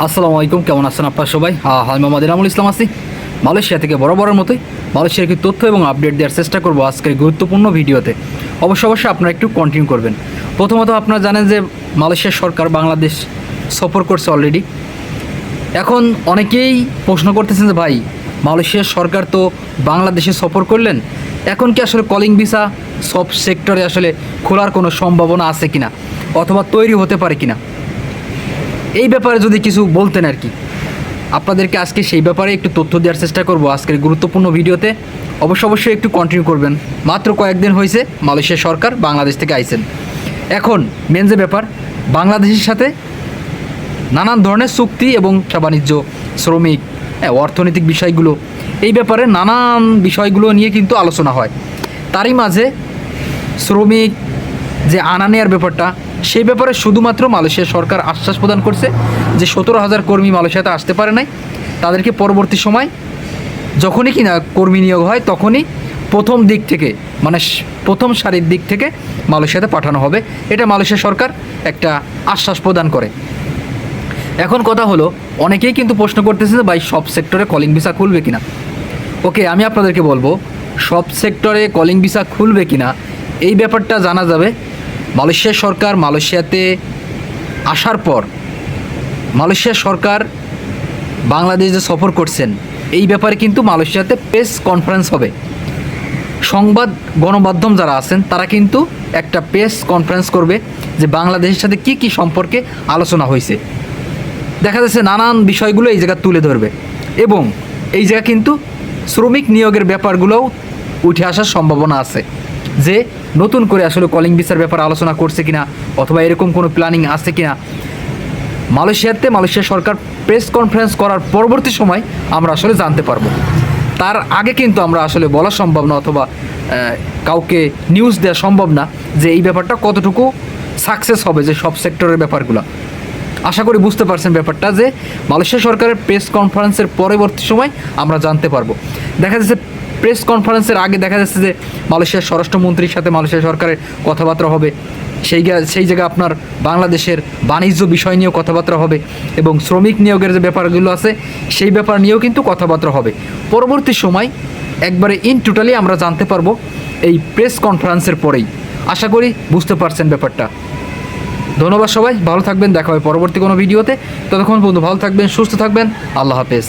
আসসালামু আলাইকুম, কেমন আছেন আপনার সবাই? আমি মোহাম্মদ ইনামুল ইসলাম আছি। মালয়েশিয়া থেকে বরাবরের মতোই মালয়েশিয়ার কি তথ্য এবং আপডেট দেওয়ার চেষ্টা করব আজকের গুরুত্বপূর্ণ ভিডিওতে। অবশ্য অবশ্যই আপনারা একটু কন্টিনিউ করবেন। প্রথমত আপনারা জানেন যে মালয়েশিয়ার সরকার বাংলাদেশ সফর করছে অলরেডি এখন অনেকেই প্রশ্ন করতেছেন যে ভাই মালয়েশিয়ার সরকার তো বাংলাদেশে সফর করলেন, এখন কি আসলে কলিং ভিসা সব সেক্টরে আসলে খোলার কোনো সম্ভাবনা আছে কিনা? অথবা তৈরি হতে পারে কিনা? এই ব্যাপারে যদি কিছু বলতেন আর কি। আপনাদেরকে আজকে সেই ব্যাপারে একটু তথ্য দেওয়ার চেষ্টা করব আজকের গুরুত্বপূর্ণ ভিডিওতে। অবশ্য অবশ্যই একটু কন্টিনিউ করবেন। মাত্র কয়েকদিন হয়েছে মালয়েশিয়া সরকার বাংলাদেশ থেকে আইছেন। এখন মেন যে ব্যাপার বাংলাদেশের সাথে নানান ধরনের চুক্তি এবং বাণিজ্য শ্রমিক হ্যাঁ, অর্থনৈতিক বিষয়গুলো এই ব্যাপারে নানান বিষয়গুলো নিয়ে কিন্তু আলোচনা হয়। তারই মাঝে শ্রমিক যে আনা নেওয়ার ব্যাপারটা, সেই ব্যাপারে শুধুমাত্র মালয়েশিয়া সরকার আশ্বাস প্রদান করছে যে সতেরো হাজার কর্মী মালয়েশিয়াতে আসতে পারে নাই। তাদেরকে পরবর্তী সময় যখনই কিনা কর্মী নিয়োগ হয়, তখনই প্রথম দিক থেকে মানে প্রথম সারির দিক থেকে মালয়েশিয়াতে পাঠানো হবে। এটা মালয়েশিয়া সরকার একটা আশ্বাস প্রদান করে। এখন কথা হলো, অনেকেই কিন্তু প্রশ্ন করতেছে যে ভাই, সব সেক্টরে কলিং ভিসা খুলবে কিনা? ওকে, আমি আপনাদেরকে বলব, সব সেক্টরে কলিং ভিসা খুলবে কিনা, এই ব্যাপারটা জানা যাবে। মালয়েশিয়া সরকার মালয়েশিয়াতে আসার পর মালয়েশিয়া সরকার বাংলাদেশ যে সফর করছেন, এই ব্যাপারে কিন্তু মালয়েশিয়াতে প্রেস কনফারেন্স হবে। সংবাদ গণমাধ্যম যারা আছেন, তারা কিন্তু একটা প্রেস কনফারেন্স করবে যে বাংলাদেশের সাথে কি কি সম্পর্কে আলোচনা হয়েছে। দেখা যাচ্ছে নানান বিষয়গুলো এই জায়গা তুলে ধরবে এবং এই জায়গা কিন্তু শ্রমিক নিয়োগের ব্যাপারগুলোও উঠে আসার সম্ভাবনা আছে। যে নতুন করে আসলে কলিং ভিসার ব্যাপারে আলোচনা করছে কিনা অথবা এরকম কোনো প্ল্যানিং আছে কিনা। মালয়েশিয়াতে মালয়েশিয়া সরকার প্রেস কনফারেন্স করার পরবর্তী সময় আমরা আসলে জানতে পারব। তার আগে কিন্তু আমরা আসলে বলা সম্ভব না অথবা কাউকে নিউজ দেওয়া সম্ভব না যে এই ব্যাপারটা কতটুকু সাকসেস হবে যে সব সেক্টরের ব্যাপারগুলো। আশা করি বুঝতে পারছেন ব্যাপারটা যে মালয়েশিয়া সরকারের প্রেস কনফারেন্সের পরবর্তী সময় আমরা জানতে পারব। দেখা যাচ্ছে প্রেস কনফারেন্সের আগে দেখা যাচ্ছে যে মালয়েশিয়ার স্বরাষ্ট্রমন্ত্রীর সাথে মালয়েশিয়া সরকারের কথাবার্তা হবে। সেই সেই জায়গায় আপনার বাংলাদেশের বাণিজ্য বিষয় নিয়েও কথাবার্তা হবে এবং শ্রমিক নিয়োগের যে ব্যাপারগুলো আছে, সেই ব্যাপার নিয়েও কিন্তু কথাবার্তা হবে। পরবর্তী সময় একবারে ইন টোটালি আমরা জানতে পারব এই প্রেস কনফারেন্সের পরেই। আশা করি বুঝতে পারছেন ব্যাপারটা। ধন্যবাদ সবাই, ভালো থাকবেন, দেখা হবে পরবর্তী কোনো ভিডিওতে। ততক্ষণ বন্ধু ভালো থাকবেন, সুস্থ থাকবেন, আল্লাহ হাফেজ।